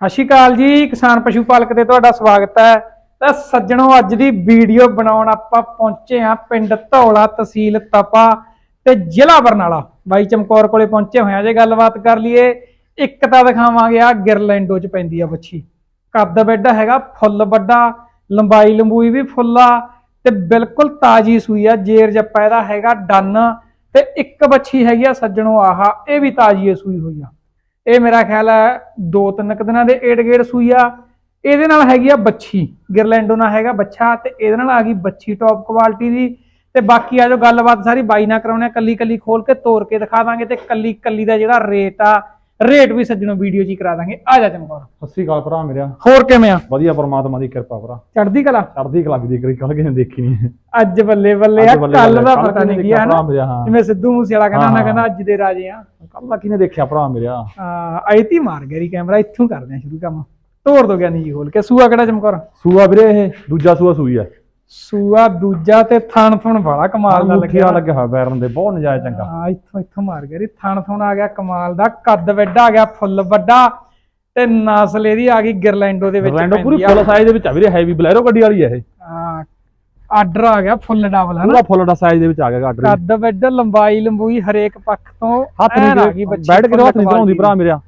ਸਤਿ ਸ਼੍ਰੀ ਅਕਾਲ ਜੀ, ਕਿਸਾਨ ਪਸ਼ੂ ਪਾਲਕ ਤੇ ਤੁਹਾਡਾ ਸਵਾਗਤ ਹੈ। ਤਾਂ ਸੱਜਣੋ, ਅੱਜ ਦੀ ਵੀਡੀਓ ਬਣਾਉਣ ਆਪਾਂ ਪਹੁੰਚੇ ਹਾਂ ਪਿੰਡ ਧੌਲਾ ਤਹਿਸੀਲ ਤਪਾ ਤੇ ਜ਼ਿਲ੍ਹਾ ਬਰਨਾਲਾ। ਬਾਈ ਚਮਕੌਰ ਕੋਲੇ ਪਹੁੰਚੇ ਹੋਏ ਆ ਜੇ ਗੱਲਬਾਤ ਕਰ ਲਈਏ, ਇੱਕ ਤਾਂ ਦਿਖਾਵਾਂਗੇ ਆ ਗਿਰਲੈਂਡੋ ਚ ਪੈਂਦੀ ਆ ਬੱਚੀ ਕੱਦ ਬੈੱਡ ਹੈਗਾ, ਫੁੱਲ ਵੱਡਾ, ਲੰਬਾਈ ਲੰਬੂਈ ਵੀ ਫੁੱਲਾ ਤੇ ਬਿਲਕੁਲ ਤਾਜੀ ਸੂਈ ਆ ਜੇਰ ਜੱਪਾ ਇਹਦਾ ਹੈਗਾ ਡਨ ਤੇ ਇੱਕ ਬੱਚੀ ਹੈਗੀ ਆ, ਸੱਜਣੋ ਆਹਾ, ਇਹ ਵੀ ਤਾਜੀ ਏ ਸੂਈ ਹੋਈ ਆ। ਇਹ ਮੇਰਾ ਖਿਆਲ ਹੈ ਦੋ ਤਿੰਨ ਕੁ ਦਿਨਾਂ ਦੇ ਏਡ ਗੇੜ ਸੂਈ ਆ। ਇਹਦੇ ਨਾਲ ਹੈਗੀ ਆ ਬੱਛੀ। ਗਿਰਲੈਂਡੋ ਨਾਲ ਹੈਗਾ ਬੱਛਾ ਤੇ ਇਹਦੇ ਨਾਲ ਆ ਗਈ ਬੱਛੀ ਟੌਪ ਕੁਆਲਿਟੀ ਦੀ। ਤੇ ਬਾਕੀ ਆ ਜੋ ਗੱਲਬਾਤ ਸਾਰੀ ਬਾਈ ਨਾਲ ਕਰਾਉਣੇ ਆ ਕੱਲੀ ਕੱਲੀ ਖੋਲ ਕੇ ਤੋੜ ਕੇ ਦਿਖਾ ਦਾਂਗੇ ਤੇ ਕੱਲੀ ਕੱਲੀ ਦਾ ਜਿਹੜਾ ਰੇਟ ਆ ਰੇਟ ਵੀ ਸੱਜਣੋ ਵੀਡੀਓ 'ਚ ਹੀ ਕਰਾ ਦਾਂਗੇ। ਆ ਜਾ ਚਮਕੌਰ। ਸਤਿ ਸ੍ਰੀ ਅਕਾਲ ਭਰਾ ਮੇਰਾ ਹੋਰ ਕਿਵੇਂ ਆ? ਵਧੀਆ ਪਰਮਾਤਮਾ ਦੀ ਕਿਰਪਾ ਭਰਾ। ਚੜਦੀ ਕਲਾ? ਚੜ੍ਹਦੀ ਕਲਾ ਵੀ ਦੇਖ ਰਹੀ ਕੱਲ ਕਿਸੇ ਨੇ ਦੇਖੀ ਨਹੀਂ। ਅੱਜ ਬੱਲੇ ਬੱਲੇ ਆ ਕੱਲ ਦਾ ਪਤਾ ਨਹੀਂ ਕੀ ਭਰਾ ਨਾ ਹਾਂ। ਜਿਵੇਂ ਸਿੱਧੂ ਮੂਸੇ ਵਾਲਾ ਕਹਿੰਦਾ ਹਾਂ। ਕਹਿੰਦਾ ਅੱਜ ਦੇ ਰਾਜੇ ਆ। ਕੱਲ ਦਾ ਕਿਹਨੇ ਦੇਖਿਆ ਭਰਾ ਮੇਰਾ ਆ ਆਈਤੀ ਮਾਰ ਗਈ ਕੈਮਰਾ ਇੱਥੋਂ ਕਰਦੇ ਆ ਸ਼ੁਰੂ ਕੰਮ। ਤੋੜ ਦੋ ਗਿਆ ਨਹੀਂ ਜੀ ਖੋਲ ਕੇ। ਸੂਆ ਕਿਹੜਾ ਚਮਕੌਰ? ਸੂਆ ਵੀਰੇ ਇਹ ਦੂਜਾ ਸੂਆ ਸੂਈ ਆ। ਸੂਆ ਦੂਜਾ ਤੇ ਥਣ ਥਣ ਵਾਲਾ ਕਮਾਲ ਦਾ ਲੱਗਿਆ। ਲੱਗਿਆ ਹੋਇਆ ਬੈਰਨ ਦੇ ਬਹੁਤ ਨਜਾਇਜ਼ ਚੰਗਾ। ਹਾਂ ਇੱਥੋਂ ਇੱਥੋਂ ਮਾਰ ਗਿਆ ਰੀ ਥਣ ਥਣ ਆ ਗਿਆ ਕਮਾਲ ਦਾ। ਕੱਦ ਵੱਡਾ ਆ ਗਿਆ ਫੁੱਲ ਵੱਡਾ। ਤੇ ਨਸਲ ਇਹਦੀ ਆ ਗਈ ਗਿਰਲੈਂਡੋ ਦੇ ਵਿੱਚ ਰੈਂਡੋ ਪੂਰੀ। ਫੁੱਲ ਸਾਈਜ਼ ਦੇ ਵਿੱਚ ਆ ਵੀਰੇ ਹੈਵੀ ਬਲੈਰੋ ਗੱਡੀ ਵਾਲੀ ਆ ਇਹ। ਹਾਂ, ਆਰਡਰ ਆ ਗਿਆ ਫੁੱਲ ਡਬਲ ਪੂਰਾ ਫੁੱਲ ਦਾ ਸਾਈਜ਼ ਦੇ ਵਿੱਚ ਆ ਗਿਆ ਗਾਡਰ ਕੱਦ ਵੱਡਾ ਲੰਬਾਈ ਲੰਬੂਈ ਹਰੇਕ ਪੱਖ ਤੋਂ ਹੱਥ ਨਹੀਂ ਬੈਠ ਕੇ ਹੱਥ ਨਹੀਂ ਧਰਾਉਂਦੀ ਭਰਾ ਮੇਰਾ।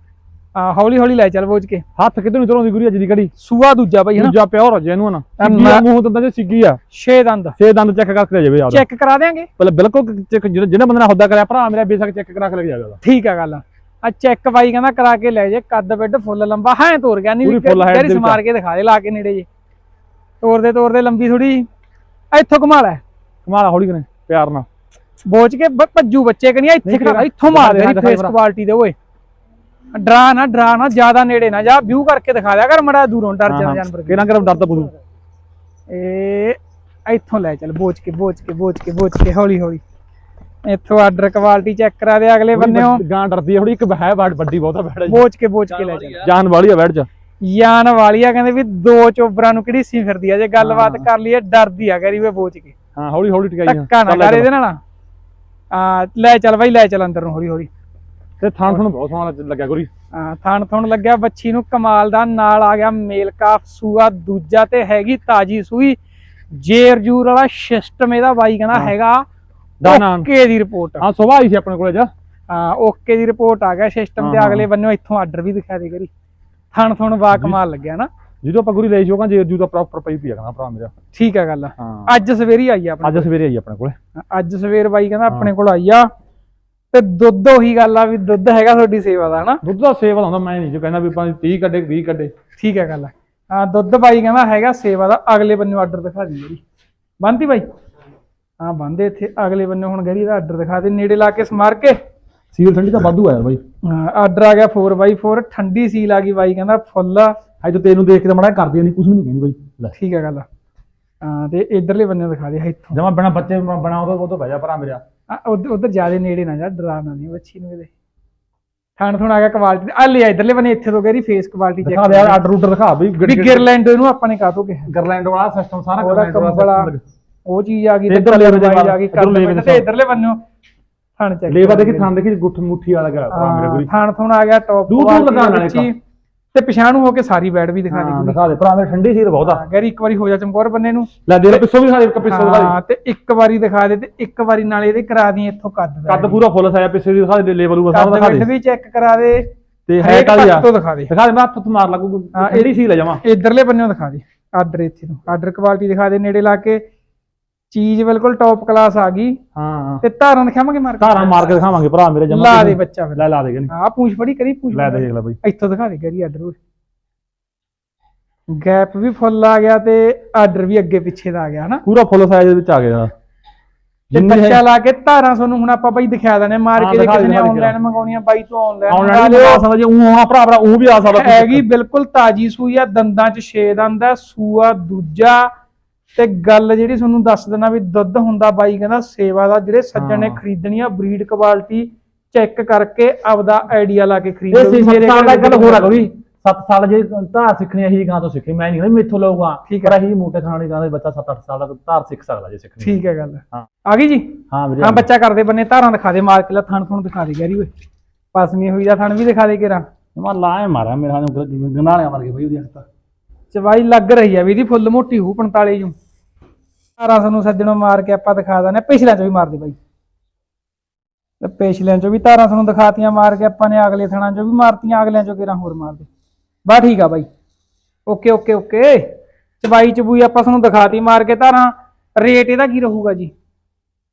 ਹਾਂ ਹੌਲੀ ਹੌਲੀ ਲੈ ਚੱਲ ਬੋਝ ਕੇ। ਹੱਥ ਕਿਤੇ ਨਹੀਂ ਧਰਾਉਂਦੀ ਗੁਰੀ ਅੱਜ ਦੀ ਘੜੀ? ਸੂਆ ਦੂਜਾ ਬਈ ਹਨਾ? ਦੂਜਾ ਪਿਓਰ ਜੈਨੂਨ ਸਿੱਗੀ ਆ ਮੂੰਹ ਦੰਦਾਂ ਚ ਸਿੱਗੀ ਆ। ਛੇ ਦੰਦ। ਛੇ ਦੰਦ ਚੈੱਕ ਕਰਕੇ ਲੈ ਜਾਵੇ ਯਾਰ। ਚੈੱਕ ਕਰਾ ਦੇਾਂਗੇ ਪਹਿਲੇ ਬਿਲਕੁਲ ਚੈੱਕ ਜਿਹਨੇ ਬੰਦੇ ਨੇ ਹੁੱਦਾ ਕਰਿਆ ਭਰਾ ਮੇਰਾ ਬੇਸ਼ੱਕ ਚੈੱਕ ਕਰਾ ਕੇ ਲੈ ਜਾਵੇਗਾ ਠੀਕ ਆ ਗੱਲ। ਆ ਚੈੱਕ ਬਾਈ ਕਹਿੰਦਾ ਕਰਾ ਕੇ ਲੈ ਜੇ ਕੱਦ ਬੈੱਡ ਫੁੱਲ ਲੰਬਾ। ਹਾਂ ਤੋਰ ਗਿਆ ਨਹੀਂ ਤੇਰੀ ਸਮਾਰ ਕੇ ਦਿਖਾ ਦੇ ਲਾ ਕੇ ਨੇੜੇ ਜੇ। ਤੋਰਦੇ ਤੋਰਦੇ ਲੰਬੀ ਥੋੜੀ ਇੱਥੋਂ ਘੁਮਾ ਲੈ। ਕਮਾਲ ਹੌਲੀ ਕਰੇ ਪਿਆਰ ਨਾਲ। ਬੋਚ ਕੇ ਭੱਜੂ ਬੱਚੇ ਕਨੀ ਇੱਥੇ ਖੜਾ ਇੱਥੋਂ ਮਾਰ ਦੇ ਫੇਸ ਕੁਆਲਿਟੀ ਦੇ ਓਏ। ਡਰਾ ਨਾ ਡਰਾ ਨਾ ਜ਼ਿਆਦਾ ਨੇੜੇ ਨਾ ਜਾ ਵਿਊ ਕਰਕੇ ਦਿਖਾ ਦਿਆ ਕਰ ਮੜਾ ਦੂਰੋਂ ਡਰ ਜਾਣ ਜਾਨਵਰ ਕਿਹਨਾਂ ਕਰ ਡਰਦਾ ਬੁੱਧੂ ਇਹ ਇੱਥੋਂ ਲੈ ਚੱਲ ਬੋਚ ਕੇ ਬੋਚ ਕੇ ਬੋਚ ਕੇ ਬੋਚ ਕੇ ਹੌਲੀ ਹੌਲੀ। ਇੱਥੋਂ ਆਰਡਰ ਕੁਆਲਿਟੀ ਚੈੱਕ ਕਰਾ ਦੇ ਅਗਲੇ ਬੰਨਿਓ। ਗਾਂ ਡਰਦੀ ਹੈ ਥੋੜੀ ਇੱਕ ਹੈ ਬਾੜ ਵੱਡੀ ਬਹੁਤਾ ਬੈੜ ਬੋਚ ਕੇ ਬੋਚ ਕੇ ਲੈ ਚੱਲ। ਜਾਨ ਵਾਲੀ ਆ ਬੈੜ ਚ ਯਾਨ ਵਾਲੀਆ ਕਹਿੰਦੇ ਵੀ ਦੋ ਚੋਬਰਾਂ ਨੂੰ ਕਿਹੜੀ ਸੀ ਫਿਰਦੀ ਆ ਜੇ ਗੱਲਬਾਤ ਕਰ ਲਈਏ ਡਰਦੀ ਆ ਕਰੀ ਵੇ ਬੋਚ ਕੇ। ਹਾਂ ਹੌਲੀ ਹੌਲੀ ਟਿਕਾਈ ਧੱਕਾ ਨਾ ਕਰ ਇਹਦੇ ਨਾਲ। ਆ ਲੈ ਚੱਲ ਬਾਈ ਲੈ ਚੱਲ ਅੰਦਰ ਨੂੰ ਹੌਲੀ ਹੌਲੀ। ਤੇ ਥਾਣ ਥਣ ਬਹੁਤ ਸੋਹਣਾ ਲੱਗਿਆ ਗੁਰੀ। ਆ ਥਣ ਥਣ ਲੱਗਿਆ ਬੱਚੀ ਨੂੰ ਕਮਾਲ ਦਾ ਨਾਲ ਆ ਗਿਆ ਮੇਲ ਕਾਫ ਸੂਆ ਦੂਜਾ ਤੇ ਹੈਗੀ ਤਾਜੀ ਸੂਈ। ਜੇਰ ਜੂਰ ਵਾਲਾ ਸਿਸਟਮ ਇਹਦਾ ਬਾਈ ਕਹਿੰਦਾ ਹਾਂ। ਹੈਗਾ ਓਕੇ ਦੀ ਰਿਪੋਰਟ ਹਾਂ ਸੁਭਾ ਆਈ ਸੀ ਆਪਣੇ ਕੋਲੇ ਜਾ। ਹਾਂ ਓਕੇ ਦੀ ਰਿਪੋਰਟ ਆ ਗਿਆ ਸਿਸਟਮ ਹਾਂ, ਅਗਲੇ ਬੰਨੋਂ ਇੱਥੋਂ ਆਰਡਰ ਵੀ ਦਿਖਾ ਦੇ ਕਰੀ ਥਣ ਥਣ ਵਾ ਕਮਾਲ ਲੱਗਿਆ ਨਾ। ਜਦੋਂ ਆਪਾਂ ਗੁਰੀ ਲਈ ਸੀ ਉਹ ਕਹਿੰਦੇ ਜੂ ਦਾ ਪ੍ਰੋਪਰ ਪਈ ਪੀ ਨਾ ਭਰਾ ਮੇਰਾ। ਠੀਕ ਆ ਗੱਲ। ਹਾਂ। ਅੱਜ ਸਵੇਰੀ ਆਈ ਆ ਆਪਣੇ ਅੱਜ ਸਵੇਰੇ ਆਈ ਆਪਣੇ ਕੋਲੇ। ਅੱਜ ਸਵੇਰ ਬਾਈ ਕਹਿੰਦਾ ਆਪਣੇ ਕੋਲ ਆਈ ਆ। ਤੇ ਦੁੱਧ ਉਹੀ ਗੱਲ ਆ ਵੀ ਦੁੱਧ ਹੈਗਾ ਤੁਹਾਡੀ ਸੇਵਾ ਦਾ ਹਨਾ? ਦੁੱਧ ਦਾ ਸੇਵਾ ਹੁੰਦਾ ਮੈਂ ਨਹੀਂ ਜੋ ਕਹਿੰਦਾ ਵੀ ਪੰਜ 30 ਕੱਢੇ 20 ਕੱਢੇ। ਠੀਕ ਹੈ ਗੱਲ ਆ। ਦੁੱਧ ਬਾਈ ਕਹਿੰਦਾ ਹੈਗਾ ਸੇਵਾ ਦਾ ਅਗਲੇ ਬੰਨੇ ਆਰਡਰ ਦਿਖਾ ਦੀ ਮੇਰੀ ਬੰਦੀ ਬਾਈ? ਹਾਂ ਬੰਦੇ ਇੱਥੇ ਅਗਲੇ ਬੰਨੇ ਹੁਣ ਗਰੀ ਦਾ ਆਰਡਰ ਦਿਖਾ ਦੇ ਨੇੜੇ ਲਾ ਕੇ ਸਮਾਰ ਕੇ। ਸੀਲ ਠੰਡੀ ਤਾਂ ਵਾਧੂ ਆ ਯਾਰ ਬਾਈ। ਆਰਡਰ ਆ ਗਿਆ 4x4 ਠੰਡੀ ਸੀਲ ਆ ਗਈ ਬਾਈ ਕਹਿੰਦਾ ਫੁੱਲ ਆ। ਅੱਜ ਤੋਂ ਤੈਨੂੰ ਦੇਖ ਕੇ ਤਾਂ ਮੜਾ ਕਰਦੀ ਨਹੀਂ ਕੁਝ ਵੀ ਨਹੀਂ ਕਹਿੰਦੀ ਬਾਈ। ਲੈ। ਠੀਕ ਹੈ ਗੱਲ ਹਾਂ ਤੇ ਇਧਰਲੇ ਬੰਨੇ ਦਿਖਾ ਦੇ ਇੱਥੋਂ। ਜਮਾ ਬਿਨਾ ਬੱਚੇ ਤਾਂ ਉਹ ਤੋਂ ਬਹਿ ਜਾ ਭਰਾ ਮੇਰਾ। ਉਧਰ ਜਿਆਦੇ ਨੇੜੇ ਨਾ ਜਾ ਡਰਾਣਾ ਨਹੀਂ ਬੱਚੀ ਨੂੰ ਇਹਦੇ। ਥਣ ਥਣ ਆ ਗਿਆ ਕੁਆਲਿਟੀ ਆ ਲੈ ਇਧਰਲੇ ਬੰਨੇ ਇੱਥੇ ਤੋਂ ਗਰੀ ਫੇਸ ਕੁਆਲਿਟੀ ਦਿਖਾ ਦੇ ਯਾਰ ਆਰਡਰ ਉਡਰ ਦਿਖਾ ਬਈ ਵੀ ਗਿਰਲੈਂਡ ਨੂੰ ਆਪਾਂ ਨੇ ਕਿਹਾ? ਗਰਲੈਂਡ ਵਾਲਾ ਸਿਸਟਮ ਸਾਰਾ ਉਹਦਾ ਕੰਬਲਾ ਉਹ ਚੀਜ਼ ਆ ਗਈ ਤੇ ਇੱਧਰ ਵਾਲ, ਆ ਗਈ ਦੇ ਤੇ ਇਧਰਲੇ ਬੰਨਿਓ ਥਣ ਚੱਕ ਲੇਵਾ ਦੇਖੀ ਥਾਂ ਦੇਖੀ ਗੁੱਠ ਮੁੱਠੀ ਵਾਲਾ ਗੁਰੀ ਥਣ ਥਣ ਆ ਗਿਆ ਟੌਪ ਦੂਰ ਦੂਰ ਲਗਾਉਣ ਵਾਲੇ ਤੇ ਪਿਛਾਂ ਨੂੰ ਹੋ ਕੇ ਸਾਰੀ ਬੈਡ ਵੀ ਦਿਖਾ ਹਾਂ ਦੇ ਦਿਖਾ ਦੇ। ਭਰਾ ਮੇਰਾ ਠੰਡੀ ਸੀਰ ਬਹੁਤ ਆ। ਗੈਰੀ ਇੱਕ ਵਾਰੀ ਹੋ ਜਾ ਚਮਕੌਰ ਬੰਨੇ ਨੂੰ। ਲੈ ਦੇ ਪਿੱਛੋਂ ਵੀ ਦਿਖਾ ਦੇ ਇੱਕ ਪਿੱਛੋਂ ਦਿਖਾ ਹਾਂ ਤੇ ਇੱਕ ਵਾਰੀ ਦਿਖਾ ਦੇ ਤੇ ਇੱਕ ਵਾਰੀ ਨਾਲ ਇਹਦੇ ਕਰਾ ਦੀ ਇੱਥੋਂ ਕੱਦ ਦੇ ਕੱਦ ਪੂਰਾ ਫੁੱਲ ਸਾਇਆ ਪਿੱਛੇ ਦੀ ਦਿਖਾ ਦੇ ਲੇਵਲ ਉਹ ਸਾਰਾ ਦਿਖਾ ਬੈਡ ਦੇ। ਵੀ ਚੈੱਕ ਕਰਾ ਦੇ ਤੇ ਹੈ ਹਰੇਕ ਕਾਲੀ ਆ? ਪੱਖ ਤੋਂ ਦਿਖਾ ਦੇ। ਦਿਖਾ ਦੇ ਮੈਂ ਹੱਥ ਤੋਂ ਮਾਰ ਲੱਗੂ ਹਾਂ, ਠੰਡੀ ਸੀ ਲੈ ਜਾਵਾਂ। ਇਧਰਲੇ ਬੰਨਿਓ ਦਿਖਾ ਦੇ ਆਰਡਰ ਇੱਥੇ ਤੋਂ। ਆਰਡਰ ਕੁਆਲਿਟੀ ਦਿਖਾ ਦੇ ਨੇੜੇ ਲਾ ਕੇ। ਚੀਜ਼ ਬਿਲਕੁਲ ਟੌਪ ਕਲਾਸ ਆ ਗਈ। ਹਾਂ ਤੇ ਧਾਰਾਂ ਦਿਖਾਵਾਂਗੇ ਮਾਰ ਕੇ ਧਾਰਾਂ ਮਾਰ ਕੇ ਦਿਖਾਵਾਂਗੇ ਭਰਾ ਮੇਰੇ ਜਮਾ ਲਾ ਦੇ ਬੱਚਾ ਫਿਰ। ਲੈ ਲਾ ਦੇ ਗਏ ਆ ਪੂਛ ਫੜੀ ਕਰੀ ਪੂਛ ਲੈ ਦੇ ਦੇਖ ਲੈ ਬਈ। ਇੱਥੋਂ ਦਿਖਾ ਦੇ ਗਰੀ ਆਰਡਰ ਗੈਪ ਵੀ ਫੁੱਲ ਆ ਗਿਆ ਤੇ ਆਰਡਰ ਵੀ ਅੱਗੇ ਪਿੱਛੇ ਦਾ ਆ ਗਿਆ ਹਨਾ? ਪੂਰਾ ਫੁੱਲ ਸਾਈਜ਼ ਦੇ ਵਿੱਚ ਆ ਗਿਆ। ਤੇ ਜਿੰਨੀ ਬੱਚਾ ਲਾ ਕੇ ਧਾਰਾਂ ਤੁਹਾਨੂੰ ਹੁਣ ਆਪਾਂ ਬਾਈ ਦਿਖਾ ਦਨੇ ਮਾਰ ਹਾਂ, ਕੇ ਕਿਸੇ ਨੇ। ਆਨਲਾਈਨ ਮੰਗਾਉਣੀਆਂ ਬਾਈ ਤੋਂ ਆਨਲਾਈਨ ਆਨਲਾਈਨ ਵੀ ਆ ਸਕਦਾ ਜੇ ਉਹ ਆ ਭਰਾ ਭਰਾ ਉਹ ਵੀ ਆ ਸਕਦਾ। ਹੈਗੀ ਬਿਲਕੁਲ ਤਾਜੀ ਸੂਈ ਆ ਦੰਦਾਂ 'ਚ ਛੇ ਦੰਦ ਆ ਸੂਆ ਦੂਜਾ ਤੇ ਗੱਲ ਜਿਹੜੀ ਤੁਹਾਨੂੰ ਦੱਸ ਦੇਣਾ ਵੀ ਦੁੱਧ ਹੁੰਦਾ ਬਾਈ ਕਹਿੰਦਾ ਸੇਵਾ ਦਾ ਜਿਹੜੇ ਸੱਜਣ ਨੇ। ਖਰੀਦਣੀ ਆ ਬਰੀਡ ਕੁਆਲਿਟੀ ਚੈੱਕ ਕਰਕੇ ਆਪਦਾ ਆਈਡੀਆ ਲਾ ਕੇ ਇਹ ਖਰੀਦੋ ਸੀ ਮੇਰੇ ਸਾਲ ਦਾ ਗੱਲ ਹੋਰ ਆ ਕੋਈ 7 ਸਾਲ ਜੇ ਧਾਰ ਸਿੱਖਣੀ ਇਹੀ ਗਾਂ ਤੋਂ ਸਿੱਖੀ। ਮੈਂ ਨਹੀਂ ਕਹਿੰਦਾ ਮੈਥੋਂ ਲਊਗਾ ਪਰ ਇਹੀ ਮੋਟੇ ਖਾਣੇ ਗਾਂ ਦੇ ਬੱਚਾ 7-8 ਸਾਲ ਦਾ ਧਾਰ ਸਿੱਖ ਸਕਦਾ ਜੇ ਸਿੱਖਣੀ ਠੀਕ ਹੈ ਗੱਲ। ਹਾਂ। ਆ ਗਈ ਜੀ? ਹਾਂ ਵੀਰੇ ਹਾਂ ਬੱਚਾ ਕਰਦੇ ਬੰਨੇ ਧਾਰਾਂ ਦਿਖਾ ਦੇ ਮਾਰ ਕੇ ਲੈ ਥਣ ਥਣ ਦਿਖਾ ਦੇ ਗੈਰੀ ਓਏ। ਪਸਮੀ ਹੋਈ ਦਾ ਥਣ ਵੀ ਦਿਖਾ ਦੇ ਕੇਰਾ। ਮੈਂ ਲਾਏ ਮਾਰਿਆ ਮੇਰਾ ਨੂੰ ਗੰਨਾਲਿਆਂ ਮਾਰ ਕੇ ਬਈ ਉਹਦੀ ਤਾਂ ਚਵਾਈ ਲੱਗ ਰਹੀ ਆ ਵੀ ਇਹਦੀ ਫੁੱਲ ਮੋਟੀ ਹੂ 45 ਜੂ। 1800 ਨੂੰ ਸੱਜਣੋਂ ਮਾਰ ਕੇ ਆਪਾਂ ਦਿਖਾ ਦਾਂ ਪਿਛਲਿਆਂ ਚੋਂ ਵੀ ਮਾਰ ਦੇ ਬਾਈ। ਤੇ ਪਿਛਲਿਆਂ ਚੋਂ ਵੀ 1800 ਨੂੰ ਦਿਖਾਤੀਆਂ ਮਾਰ ਕੇ ਆਪਾਂ ਨੇ ਅਗਲੇ ਥਣਾਂ ਚੋਂ ਵੀ ਮਾਰਤੀਆਂ ਅਗਲਿਆਂ ਚੋਂ ਕਿਰਾਂ ਹੋਰ ਮਾਰ ਦੇ ਬਾ ਠੀਕ ਆ ਬਾਈ। Okay okay okay. ਚਵਾਈ ਚਬੂਈ ਆਪਾਂ ਤੁਹਾਨੂੰ ਦਿਖਾਤੀ ਮਾਰ ਕੇ ਧਾਰਾਂ ਰੇਟ ਇਹਦਾ ਕੀ ਰਹੂਗਾ ਜੀ?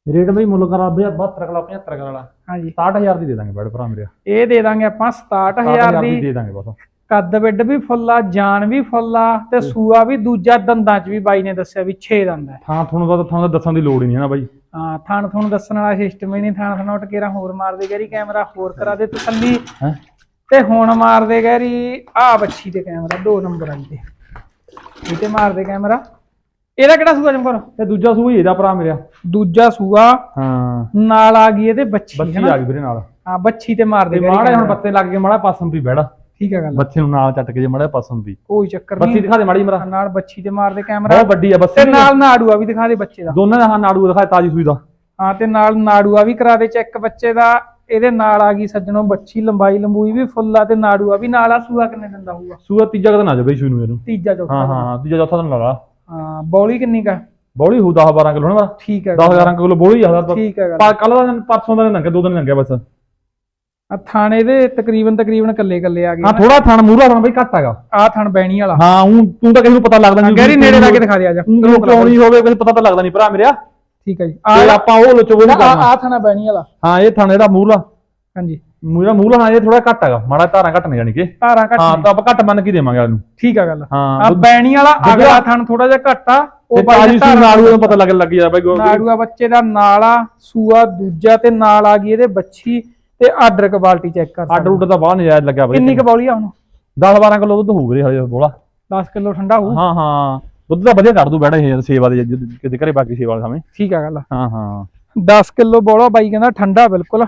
ਰੇਟ ਬਈ ਮੁੱਲ ਕਰਾ ਬਈ 72 ਕਲਾ 75 ਕਲਾ ਹਾਂਜੀ। 60000 ਦੀ ਦੇ ਦਾਂਗੇ ਬੈਡ ਭਰਾ ਮੇਰੇ। ਇਹ ਦੇ ਦਾਂਗੇ ਆਪਾਂ 67000 ਦੀ ਦੀ। ਦੇ ਦਾਂਗੇ ਬਸ। ਕੱਦ ਬਿੱਡ ਵੀ ਫੁੱਲਾ ਜਾਨ ਵੀ ਫੁੱਲਾ ਤੇ ਸੂਆ ਵੀ ਦੂਜਾ ਦੰਦਾਂ 'ਚ ਵੀ ਬਾਈ ਨੇ ਦੱਸਿਆ ਵੀ 6 ਦੰਦ ਹੈ ਥਾਂ ਤੁਹਾਨੂੰ ਤਾਂ ਤੁਹਾਨੂੰ ਤਾਂ ਦੱਸਣ ਦੀ ਲੋੜ ਹੀ ਨਹੀਂ ਹੈ ਨਾ ਬਾਈ। ਹਾਂ ਥਣ ਤੁਹਾਨੂੰ ਦੱਸਣ ਵਾਲਾ ਸਿਸਟਮ ਹੀ ਨਹੀਂ ਥਣ ਥਣੋਟ ਕੇਰਾ ਹੋਰ ਮਾਰ ਦੇ ਗੈਰੀ ਕੈਮਰਾ ਹੋਰ ਕਰਾ ਦੇ ਤਸੱਲੀ ਹੈ? ਤੇ ਹੁਣ ਮਾਰ ਦੇ ਗੈਰੀ ਆ ਬੱਚੀ ਤੇ ਕੈਮਰਾ ਦੋ ਨੰਬਰ ਆਈ ਤੇ ਇਹ ਤੇ ਮਾਰ ਦੇ ਕੈਮਰਾ ਇਹਦਾ ਕਿਹੜਾ ਸੂਆ ਜਮਕਰ ਤੇ ਦੂਜਾ ਸੂਈ ਇਹਦਾ ਭਰਾ ਮੇਰਾ। ਦੂਜਾ ਸੂਆ। ਹਾਂ। ਨਾਲ ਆ ਗਈ ਇਹਦੇ ਬੱਚੀ ਬੱਚੀ ਆ ਗਈ ਵੀਰੇ ਨਾਲ। ਹਾਂ ਬੱਚੀ ਤੇ ਮਾਰ ਦੇ ਗੈਰੀ ਮਾੜਾ ਹੁਣ। ਬੱਤੇ ਲੱਗ ਕੇ ਮਾੜਾ ਪਾਸਮ ਦੀ ਬੈੜਾ ਠੀਕ ਹੈ ਗੱਲ। ਬੱਚੇ ਨੂੰ ਨਾਲ ਚੱਟ ਕੇ ਜੇ ਮਾੜਾ ਪਾਸਮ ਦੀ ਕੋਈ ਚੱਕਰ ਨਹੀਂ। ਦਿਖਾ ਦੇ ਮਾੜੀ ਮਰਾ। ਨਾਲ ਬੱਚੀ ਤੇ ਮਾਰ ਦੇ ਕੈਮਰਾ। ਬਹੁਤ ਵੱਡੀ ਆ ਤੇ ਬੱਚੀ ਨਾਲ ਨਾੜੂਆ ਵੀ ਦਿਖਾ ਦੇ ਬੱਚੇ ਦਾ। ਦੋਨਾਂ ਦਾ ਹਾਂ ਨਾੜੂ ਦਿਖਾ ਤਾਜੀ ਸੂਈ ਦਾ। ਹਾਂ ਤੇ ਨਾਲ ਨਾੜੂਆ ਵੀ ਕਰਾ ਦੇ ਚੈੱਕ ਬੱਚੇ ਦਾ। ਇਹਦੇ ਨਾਲ ਆ ਗਈ ਸੱਜਣੋ ਬੱਚੀ ਲੰਬਾਈ ਲੰਬੂਈ ਵੀ ਫੁੱਲ ਆ ਤੇ ਨਾੜੂਆ ਵੀ ਨਾਲ ਆ। ਸੂਆ ਕਿੰਨੇ ਦਿੰਦਾ ਹੋਊਗਾ? ਸੂਆ ਤੀਜਾ ਕਦ ਨਾ ਜਾ ਬਈ ਸੂਈ ਨੂੰ ਇਹਨੂੰ। ਤੀਜਾ ਚੌਥਾ ਹਾਂ ਹਾਂ ਤੀਜਾ ਚੌਥਾ ਦਿਨ ਲਾ ਹਾਂ ਬੌਲੀ ਕਿੰਨੀ ਕਾ ਬੋਲੀ ਹੋ 10 12 ਕਿਲੋ ਨਾ ਠੀਕ ਹੈ 10 11 ਕਿਲੋ ਬੋਲੀ ਆ ਠੀਕ ਹੈ ਕੱਲ ਦਾ ਦਿਨ ਪਰਸੋਂ ਦਾ ਦਿਨ ਲੰਘਿਆ ਦੋ ਦਿਨ ਲੰਘਿਆ ਬਸ। ਆ ਥਾਣੇ ਦੇ ਤਕਰੀਬਨ ਤਕਰੀਬਨ ਕੱਲੇ ਕੱਲੇ ਆ ਹਾਂ ਗਏ ਥੋੜਾ ਥਣ ਮੂਹਰਾ ਥਣ ਬਈ ਘੱਟ ਹੈਗਾ। ਆ ਥਣ ਬੈਣੀ ਵਾਲਾ। ਹਾਂ ਉਹ ਤੂੰ ਤਾਂ ਕਿਸੇ ਨੂੰ ਪਤਾ ਲੱਗਦਾ ਨਹੀਂ ਗੈਰੀ ਨੇੜੇ ਲਾ ਕੇ ਦਿਖਾ ਦੇ ਆ ਜਾ। ਕਿਉਂ ਨਹੀਂ ਹੋਵੇ ਕਿਸੇ ਪਤਾ ਤਾਂ ਲੱਗਦਾ ਨਹੀਂ ਭਰਾ ਮੇਰਿਆ। ਠੀਕ ਹੈ ਜੀ। ਆ ਆਪਾਂ ਉਹ ਲੁਚੋ ਨਹੀਂ ਆ ਕਰਨਾ। ਆ ਥਣਾ ਬੈਣੀ ਵਾਲਾ। ਹਾਂ ਇਹ ਥਣ ਇਹਦਾ ਮੂਹਰਾ ਹਾਂਜੀ। ਮੂਹਰਾ ਮੂਹਰਾ ਹਾਂ ਇਹ ਥੋੜਾ ਘੱਟ ਹੈਗਾ। ਮਾੜਾ ਧਾਰਾਂ ਘੱਟ ਨੇ ਜਾਣੀ ਕਿ। ਧਾਰਾਂ ਘੱਟ ਹਾਂ ਨੇ। ਤਾਂ ਆਪਾਂ ਘੱਟ ਮੰਨ ਕੇ ਦੇਵਾਂਗੇ ਇਹਨੂੰ। ਠੀਕ ਆ ਗੱਲ। ਹਾਂ ਆ ਬੈਣੀ ਵਾਲਾ ਅਗਲਾ ਥਣ ਥੋੜਾ ਜਿਹਾ ਘੱਟ ਆ। ਉਹ ਉਹ ਬਾਈ ਤਾਜੀ ਨੇ ਪਤਾ ਲੱਗ ਲੱਗ ਜਾ ਬਾਈ ਗੋ- ਨਾੜੂਆ ਬੱਚੇ ਦਾ ਨਾਲ ਆ ਸੂਆ ਦੂਜਾ ਤੇ ਨਾਲ ਆ ਗਈ ਇਹਦੇ ਬੱਚੀ। ਤੇ ਆਰਡਰ ਕੁਆਲਿਟੀ ਚੈੱਕ ਕਰ ਆਰਡਰ ਉਡਰ ਤਾਂ ਬਾਹਰ ਨਜਾਇਜ਼ ਲੱਗਿਆ ਬਾਈ ਕਿੰਨੀ ਕੁ ਬੌਲੀ ਆ ਹੁਣ? 10 12 ਕਿਲੋ ਦੁੱਧ ਹੋਊ ਵੀਰੇ ਹਜੇ ਬੋਲਾ। 10 ਕਿਲੋ ਠੰਡਾ ਹੋਊ? ਹਾਂ ਹਾਂ। ਦੁੱਧ ਤਾਂ ਵਧੀਆ ਕੱਢ ਦੂ ਬੈਠਾ ਇਹ ਸੇਵਾ ਦੇ ਕਿਤੇ ਘਰੇ ਬਾਕੀ ਸੇਵਾ ਦੇ ਸਾਹਮਣੇ। ਠੀਕ ਆ ਗੱਲ ਹਾਂ ਹਾਂ। 10 ਕਿਲੋ ਬੋਲਾ ਬਾਈ ਕਹਿੰਦਾ ਠੰਡਾ ਬਿਲਕੁਲ।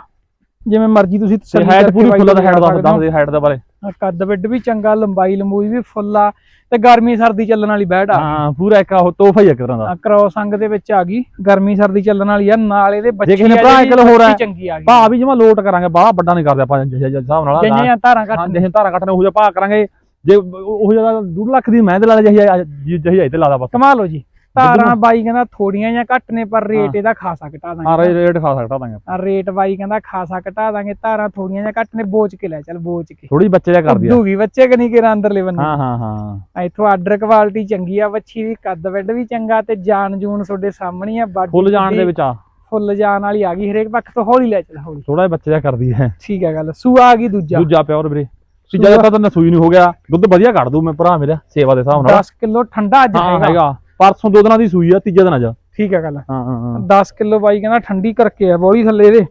ਜਿਵੇਂ ਮਰਜ਼ੀ ਤੁਸੀਂ ਤਸੱਲੀ ਕਰਕੇ ਪੂਰੀ ਫੁੱਲ ਦਾ ਤੋਂ ਹਾਈਟ ਲਿਆ ਦੱਸ ਸਕਦੇ ਹੋ। ਦੱਸ ਦੇ ਦੇ ਬਾਰੇ। ਕੱਦ ਬਿੱਡ ਵੀ ਚੰਗਾ ਲੰਬਾਈ ਲੰਬੂਈ ਵੀ ਫੁੱਲ ਆ। ਤੇ ਗਰਮੀ ਸਰਦੀ ਚੱਲਣ ਵਾਲੀ ਬੈੜ ਆ। ਹਾਂ ਪੂਰਾ ਇੱਕ ਉਹ ਤੋਹਫਾ ਹੀ ਇੱਕ ਤਰ੍ਹਾਂ ਦਾ। ਆ ਕ੍ਰੋਸ ਅੰਗ ਦੇ ਵਿੱਚ ਆ ਗਈ ਗਰਮੀ ਸਰਦੀ ਚੱਲਣ ਵਾਲੀ ਆ ਨਾਲ ਇਹਦੇ ਬੱਚੇ ਨੇ ਭਰਾ ਇੱਕ ਹੋਰ ਆ। ਚੰਗੀ ਆ ਗਈ। ਭਾ ਵੀ ਜਮਾ ਲੋਟ ਕਰਾਂਗੇ ਬਾਹਲਾ ਵੱਡਾ ਨਹੀਂ ਕਰਦੇ ਆਪਾਂ ਜਿਹੇ ਜਿਹੇ ਹਿਸਾਬ ਨਾਲ। ਜਿੰਨੀਆਂ ਧਾਰਾਂ ਹਾਂ ਘੱਟ ਜਿਹੇ ਧਾਰਾ ਕੱਟਣੇ ਉਹ ਜਿਹਾ ਭਾ ਕਰਾਂਗੇ। ਜੇ ਉਹ ਜਿਹਾ 2 ਲੱਖ ਦੀ ਮੈਂ ਤੇ ਲਾ ਲੈ ਜਿਹੇ ਜਿਹੇ ਤੇ ਲਾਦਾ ਬਸ। ਕਮਾ ਲਓ ਜੀ। ਧਾਰਾਂ ਬਾਈ ਕਹਿੰਦਾ ਥੋੜੀਆਂ ਜਾਂ ਘੱਟ ਨੇ ਪਰ ਰੇਟ ਇਹਦਾ ਖਾਸਾ ਘਟਾ ਹਾਂ ਦਾਂਗੇ ਰੇਟ ਖਾ ਸਕਦਾ ਦਾਂਗੇ ਆ ਰੇਟ ਬਾਈ ਕਹਿੰਦਾ ਖਾਸਾ ਘਟਾ ਦਾਂਗੇ ਧਾਰਾਂ ਥੋੜੀਆਂ ਜਾਂ ਘੱਟ ਨੇ ਬੋਚ ਕੇ ਲੈ ਚੱਲ ਬੋਚ ਕੇ। ਥੋੜੀ ਬੱਚੇ ਜਿਹਾ ਕਰਦੀ ਆ। ਦੂਗੀ ਬੱਚੇ ਕਿ ਨਹੀਂ ਕਿਰਾ ਅੰਦਰਲੇ ਬੰਨੇ ਹਾਂ ਹਾਂ ਹਾਂ। ਇਥੋਂ ਆਰਡਰ ਕੁਆਲਿਟੀ ਚੰਗੀ ਆ ਵੱਛੀ ਦੀ ਕੱਦ ਵੱਡ ਵੀ ਚੰਗਾ ਤੇ ਜਾਨ ਜੂਨ ਤੁਹਾਡੇ ਸਾਹਮਣੇ ਆ ਬਾਡੀ ਫੁੱਲ ਜਾਣ ਦੇ ਵਿੱਚ ਆ। ਫੁੱਲ ਜਾਨ ਵਾਲੀ ਆ ਗਈ ਹਰੇਕ ਪੱਖ ਤੋਂ ਹੌਲੀ ਲੈ ਚੱਲ ਹੌਲੀ। ਥੋੜਾ ਜਿਹਾ ਬੱਚੇ ਜਿਹਾ ਕਰਦੀ ਹੈ ਠੀਕ ਹੈ ਗੱਲ ਸੂਆ ਆ ਗਈ ਦੂਜਾ। ਦੂਜਾ ਪਿਓਰ ਵੀਰੇ। ਤੀਜਾ ਤਾਂ ਤਾਂ ਨਸੂਈ ਨਹੀਂ ਹੋ ਗਿਆ। ਦੁੱਧ ਵਧੀਆ ਕੱਢ ਦੂ ਮੈਂ ਭਰਾ ਮੇਰਾ ਸੇਵਾ ਦੇ ਹਿਸਾਬ ਨਾਲ। 10 ਕਿਲੋ ਠੰਡਾ ਅੱਜ ਹਾਂ ਹੈਗਾ। ਪਰਸੋਂ ਦੋ ਦਿਨਾਂ ਦੀ ਸੂਈ ਆ ਤੀਜੇ ਦਿਨ ਆ ਜਾ ਠੀਕ ਹੈ ਗੱਲ। ਹਾਂ ਹਾਂ ਹਾਂ। 10 ਕਿਲੋ ਬਾਈ ਕਹਿੰਦਾ ਠੰਡੀ ਕਰਕੇ ਆ ਬੋਲੀ ਥੱਲੇ ਇਹਦੇ।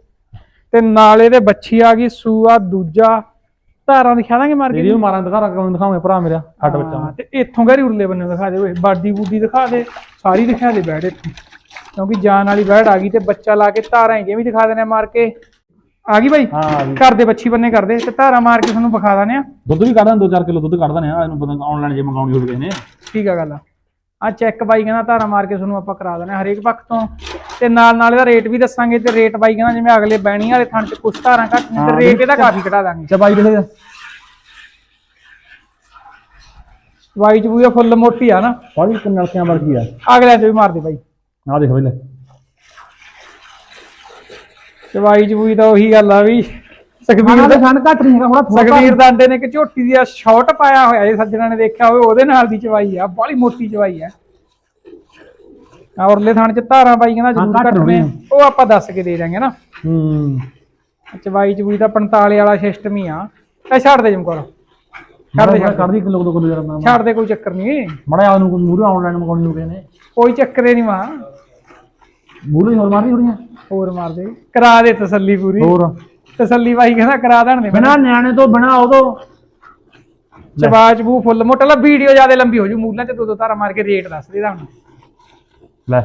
ਤੇ ਨਾਲ ਇਹਦੇ ਬੱਚੀ ਆ ਗਈ ਸੂਆ ਦੂਜਾ ਧਾਰਾਂ ਦਿਖਾ ਦਾਂਗੇ ਮਾਰ ਕੇ। ਵੀਡੀਓ ਮਾਰਾਂ ਦਿਖਾ ਰਕਮ ਦਿਖਾਵੇਂ ਭਰਾ ਮੇਰਾ ਹੱਟ ਬੱਚਾ ਹਾਂ, ਤੇ ਇੱਥੋਂ ਗੈਰੀ ਉਰਲੇ ਬੰਨੇ ਦਿਖਾ ਦੇ ਓਏ ਬਾਡੀ ਬੂਡੀ ਦਿਖਾ ਦੇ ਸਾਰੀ ਦਿਖਾ ਦੇ ਬੈੜ ਇੱਥੋਂ। ਕਿਉਂਕਿ ਜਾਨ ਵਾਲੀ ਬੈੜ ਆ ਗਈ ਤੇ ਬੱਚਾ ਲਾ ਕੇ ਧਾਰਾਂ ਜਿਵੇਂ ਦਿਖਾ ਦੇਣੇ ਮਾਰ ਕੇ। ਆ ਗਈ ਬਾਈ? ਹਾਂ। ਘਰ ਦੇ ਬੱਚੀ ਬੰਨੇ ਕਰਦੇ ਤੇ ਧਾਰਾਂ ਮਾਰ ਕੇ ਤੁਹਾਨੂੰ ਵਿਖਾ ਦਾਨੇ ਆ। ਦੁੱਧ ਵੀ ਕੱਢ ਦਾਂ 2-4 ਕਿਲੋ ਦੁੱਧ ਕੱਢ ਦਨੇ ਆ ਇਹਨੂੰ ਆਨਲਾਈਨ ਜੇ ਮੰਗਾਉਣੀ ਹੋਵੇ ਕਿਸੇ ਨੇ। ਠੀਕ ਆ ਗੱਲ ਆ। ਚੈੱਕ ਬਾਈ ਕਹਿੰਦਾ ਧਾਰਾਂ ਮਾਰ ਕੇ ਤੁਹਾਨੂੰ ਆਪਾਂ ਕਰਾ ਦੇਣਾ ਹਰੇਕ ਪੱਖ ਤੋਂ। ਤੇ ਨਾਲ ਨਾਲ ਇਹਦਾ ਰੇਟ ਵੀ ਦੱਸਾਂਗੇ ਤੇ ਰੇਟ ਬਾਈ ਕਹਿੰਦਾ ਜਿਵੇਂ ਅਗਲੇ ਬੈਣੀ ਵਾਲੇ ਥਣ ਚ ਕੁਛ ਧਾਰਾਂ ਘੱਟ ਨੇ ਤੇ ਰੇਟ ਇਹਦਾ ਕਾਫੀ ਘਟਾ ਦਾਂਗੇ। ਚਾ ਬਾਈ ਕਿਸੇ ਵਾਈ ਚ ਬੂਆ ਫੁੱਲ ਮੋਟੀ ਆ ਨਾ। ਬਾਈ ਕਿ ਨਲਕਿਆਂ ਵਰਗੀ ਆ। ਅਗਲੇ ਚ ਵੀ ਮਾਰ ਦੇ ਬਾਈ। ਆ ਦੇਖ ਵੇਲੇ ਚਵਾਈ ਚਬੂਈ ਤਾਂ ਉਹੀ ਗੱਲ ਆ ਵੀ ਸੁਖਬੀਰ ਦਾ ਖਾਣ ਘੱਟ ਨਹੀਂ ਹੈਗਾ ਥੋੜਾ ਸੁਖਬੀਰ ਦਾ ਅੰਡੇ ਨੇ ਇੱਕ ਝੋਟੀ ਦੀ ਸ਼ਾਰਟ ਪਾਇਆ ਹੋਇਆ ਜੇ ਸੱਜਣਾ ਨੇ ਦੇਖਿਆ ਹੋਵੇ ਉਹਦੇ ਨਾਲ ਦੀ ਚਵਾਈ ਆ ਬਾਲੀ ਮੋਟੀ ਚਵਾਈ ਆ। ਉਰਲੇ ਥਾਣ ਚ ਧਾਰਾਂ ਬਾਈ ਕਹਿੰਦਾ ਜ਼ਰੂਰ ਘੱਟ ਘੱਟ ਨੇ ਹੋਣੀ ਉਹ ਆਪਾਂ ਦੱਸ ਕੇ ਦੇ ਦਾਂਗੇ ਨਾ। ਹੂੰ। ਚਵਾਈ ਚਬੂਈ ਦਾ 45 ਵਾਲਾ ਸਿਸਟਮ ਹੀ ਆ। ਇਹ ਛੱਡ ਦੇ ਜਮਕੋਰ। ਛੱਡ ਦੇ ਛੱਡ ਦੇ। ਕਿਲੋ ਦੋ ਕਿਲੋ ਜਰਾ ਮੈਂ। ਛੱਡ ਦੇ ਕੋਈ ਚੱਕਰ ਨਹੀਂ। ਮੜਾ ਨੂੰ ਮੂਰੇ ਆਨਲਾਈਨ ਮੰਗਾਉਣੀ ਨੇ ਕੋਈ ਚੱਕਰ ਨਹੀਂ ਮਾਂ। ਮੂਰੇ ਹੋਰ ਮਾਰਦੀ ਥੋੜੀਆਂ ਹੋਰ ਮਾਰ ਦੇ। ਕਰਾ ਦੇ ਤਸੱਲੀ ਪੂਰੀ। ਹੋਰ। ਤਸੱਲੀ ਬਾਈ ਕਹਿੰਦਾ ਕਰਾ ਦੇਣ ਦੇ ਬਿਨਾ ਨਿਆਣੇ ਤੋਂ ਬਿਨਾ ਉਦੋਂ। ਚਵਾਜ ਬੂ ਫੁੱਲ ਮੋਟਾ ਲਾ ਵੀਡੀਓ ਜ਼ਿਆਦਾ ਲੰਬੀ ਹੋ ਜੂ ਮੂਲਾਂ ਚ ਦੋ ਦੋ ਧਾਰਾ ਮਾਰ ਕੇ ਰੇਟ ਦੱਸ ਦੇ ਦਾ ਹੁਣ। ਲੈ।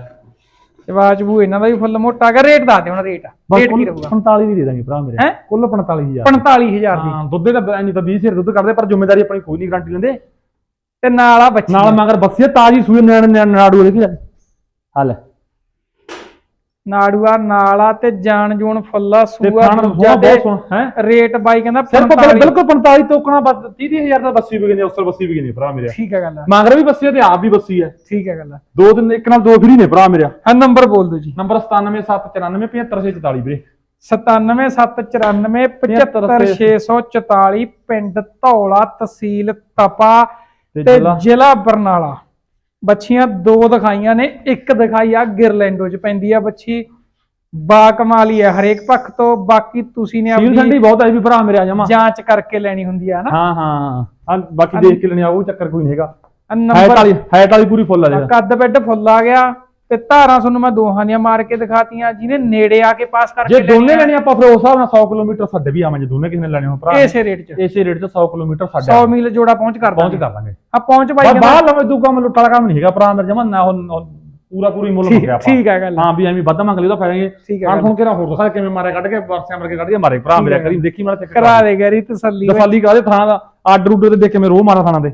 ਚਵਾਜ ਬੂ ਇਹਨਾਂ ਦਾ ਵੀ ਫੁੱਲ ਮੋਟਾ ਹੈਗਾ ਰੇਟ ਦੱਸ ਦੇ ਹੁਣ ਰੇਟ। ਬਸ ਰੇਟ ਕੀ ਰਹੂਗਾ? 45 ਦੀ ਦੇ ਦਾਂਗੇ ਭਰਾ ਮੇਰੇ। ਹੈਂ? ਕੁੱਲ 45000 45000 ਦੀ। ਹਾਂ ਦੁੱਧ ਦਾ ਨਹੀਂ ਤਾਂ 20 ਸਿਰ ਦੁੱਧ ਕੱਢਦੇ ਪਰ ਜ਼ਿੰਮੇਵਾਰੀ ਆਪਣੀ ਕੋਈ ਨਹੀਂ ਗਾਰੰਟੀ ਲੈਂਦੇ। ਤੇ ਨਾਲ ਆ ਬੱਚੀ ਨਾਲ ਮਗਰ ਬੱਸੀਏ ਤਾਜੀ ਨਿਆਣੇ ਨਾੜੂ ਲੈ। ਹਾਲ ਨਾੜੂਆ ਨਾਲਾ ਤੇ ਜਾਨ ਜੂਨ ਫੁੱਲਾ ਸੂਆ ਦੂਜਾ ਰੇਟ ਬਾਈ ਕਹਿੰਦਾ ਸਿਰਫ 45 ਬਿਲਕੁਲ 45 ਤੋਕਣਾ 30000 ਦਾ ਬੱਸੀ ਵੀ ਗਈ ਅਫਸਰ ਬੱਸੀ ਵੀ ਗਈ ਭਰਾ ਮੇਰੇ। ਠੀਕ ਹੈ ਗੱਲ ਮੰਗਰ ਵੀ ਬੱਸੀ ਹੈ ਤੇ ਆਪ ਵੀ ਬੱਸੀ ਹੈ। ਠੀਕ ਹੈ ਗੱਲ ਦੋ ਦਿਨ ਇੱਕ ਨਾਲ ਦੋ ਫਰੀ ਨੇ ਭਰਾ ਮੇਰਾ। ਹਾਂ ਨੰਬਰ ਬੋਲ ਦਿਓ ਜੀ। ਨੰਬਰ 9779475644 ਵੀਰੇ। 9779575644 ਪਿੰਡ ਧੌਲਾ ਤਹਿਸੀਲ ਤਪਾ ਤੇ? ਜ਼ਿਲ੍ਹਾ ਬਰਨਾਲਾ। ਬੱਚੀਆਂ ਦੋ ਦਿਖਾਈਆਂ ਨੇ ਇੱਕ ਦਿਖਾਈ ਆ ਗਿਰਲੈਂਡੋ ਚ ਪੈਂਦੀ ਆ ਬੱਚੀ ਬਾ ਕਮਾਲੀ ਹੈ ਹਰੇਕ ਪੱਖ ਤੋਂ ਬਾਕੀ ਤੁਸੀਂ ਨੇ ਸੀਲ ਠੰਡੀ ਬਹੁਤ ਹੈ ਵੀ ਭਰਾ ਮੇਰੇ ਆ ਜਾਮਾ ਜਾਂਚ ਕਰਕੇ ਲੈਣੀ ਹੁੰਦੀ ਆ ਨਾ। ਹਾਂ ਹਾਂ ਹਾਂ। ਬਾਕੀ ਦੇਖ ਕੇ ਲੈਣੀ ਆ ਉਹ ਚੱਕਰ ਕੋਈ ਨਹੀਂ ਹੈਗਾ। ਹਾਈਟ ਨੰਬਰ ਵਾਲੀ ਹਾਈਟ ਵਾਲੀ ਪੂਰੀ ਫੁੱਲ ਆ ਜਿਹੜਾ। ਕੱਦ ਬੈੱਡ ਫੁੱਲ ਆ ਗਿਆ। ਤੇ ਧਾਰਾਂ ਤੁਹਾਨੂੰ ਮੈਂ ਦੋਹਾਂ ਦੀਆਂ ਮਾਰ ਕੇ ਦਿਖਾਤੀਆਂ ਜਿਹਨੇ ਨੇੜੇ ਆ ਕੇ ਪਾਸ ਕਰਕੇ ਜੇ ਦੋਨੇ ਲੈਣੀ ਆਪਾਂ ਫਿਰ ਉਸ ਹਿਸਾਬ ਨਾਲ 100 ਕਿਲੋਮੀਟਰ ਸਾਡੇ ਵੀ ਆਵਾਂਗੇ ਦੋਨੇ ਕਿਸੇ ਨੇ ਲੈਣੇ ਹੋ ਭਰਾ। ਇਸੇ ਰੇਟ 'ਚ। ਇਸੇ ਰੇਟ 'ਚ 100 ਕਿਲੋਮੀਟਰ ਸਾਡੇ 100 ਮੀਲ ਜੋੜਾ ਪਹੁੰਚ ਕਰ ਪਹੁੰਚ ਕਰ ਲਾਂਗੇ ਆ ਪਹੁੰਚ ਬਾਈ ਕਹਿੰਦਾ ਬਾਹਰ ਲਵੇਂ ਦੂ ਕੰਮ ਲੁੱਟਾ ਕੰਮ ਨਹੀਂ ਹੈਗਾ ਭਰਾ ਮੇਰੇ ਜਮਾ ਨਾ ਪੂਰਾ ਪੂਰੀ ਮੁੱਲ ਮੰਗਿਆ ਆਪਾਂ। ਠੀਕ ਹੈ ਗੱਲ। ਹਾਂ ਵੀ ਐਵੇਂ ਵੱਧ ਮੰਗ ਲਈ ਤਾਂ ਫਾਇਦਾਂਗੇ ਠੀਕ ਹੈ। ਹੁਣ ਕਿਹੜਾ ਹੋਰ ਦਿਖਾ ਕਿਵੇਂ ਮਾਰਿਆ ਕੱਢ ਕੇ ਵਰਸਿਆਂ ਮਰ ਕੇ ਕੱਢ ਕੇ ਮਾਰੇ ਭਰਾ ਮੇਰੇ ਕਰੀ ਦੇਖੀ ਮਾਰਾ ਚੱਕਰ ਕਰਾ ਦੇ ਗੈਰੀ ਤਸੱਲੀ। ਓਏ। ਦਫਾਲੀ ਕਾਦੇ ਥਾਂ ਦਾ ਆਰਡਰ ਉਡਰ ਤੇ ਦੇਖ ਕੇ ਮੈਂ ਰੋਹ ਮਾਰਾ ਥਾਣਾ ਦੇ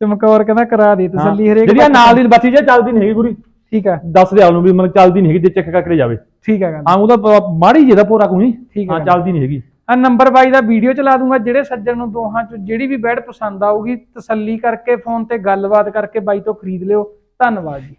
ਚਮਕੌਰ ਕਹਿੰਦਾ ਕਰਾ ਦੇ ਤਸੱਲੀ ਹਰੇਕ ਜਿਹੜੀ ਆਹ ਪੱਖ ਨਾਲ ਦੀ ਬੱਚੀ ਜੇ ਚੱਲਦੀ ਨਹੀਂ ਹੈਗੀ ਪੂਰੀ। ਠੀਕ ਹੈ। ਦੱਸ ਦੇ ਆਉਨੂੰ ਵੀ ਮਤਲਬ ਚੱਲਦੀ ਨਹੀਂ ਹੈਗੀ ਜੇ ਚੈੱਕ ਕਰਕੇ ਜਾਵੇ ਠੀਕ ਹੈ ਹਾਂ ਉਹਦਾ ਪ- ਮਾੜੀ ਜਿਹਦਾ ਪੂਰਾ ਕੋਈ ਠੀਕ ਹੈ ਹਾਂ। ਚੱਲਦੀ ਨਹੀਂ ਹੈਗੀ। ਆ ਨੰਬਰ ਬਾਈ ਦਾ ਵੀਡੀਓ ਚਲਾ ਦੂੰਗਾ ਜਿਹੜੇ ਸੱਜਣ ਨੂੰ ਦੋਹਾਂ ਚੋਂ ਜਿਹੜੀ ਵੀ ਬੈਡ ਪਸੰਦ ਆਊਗੀ ਤਸੱਲੀ ਕਰਕੇ ਫੋਨ ਤੇ ਗੱਲਬਾਤ ਕਰਕੇ ਬਾਈ ਤੋਂ ਖਰੀਦ ਲਿਓ। ਧੰਨਵਾਦ ਜੀ।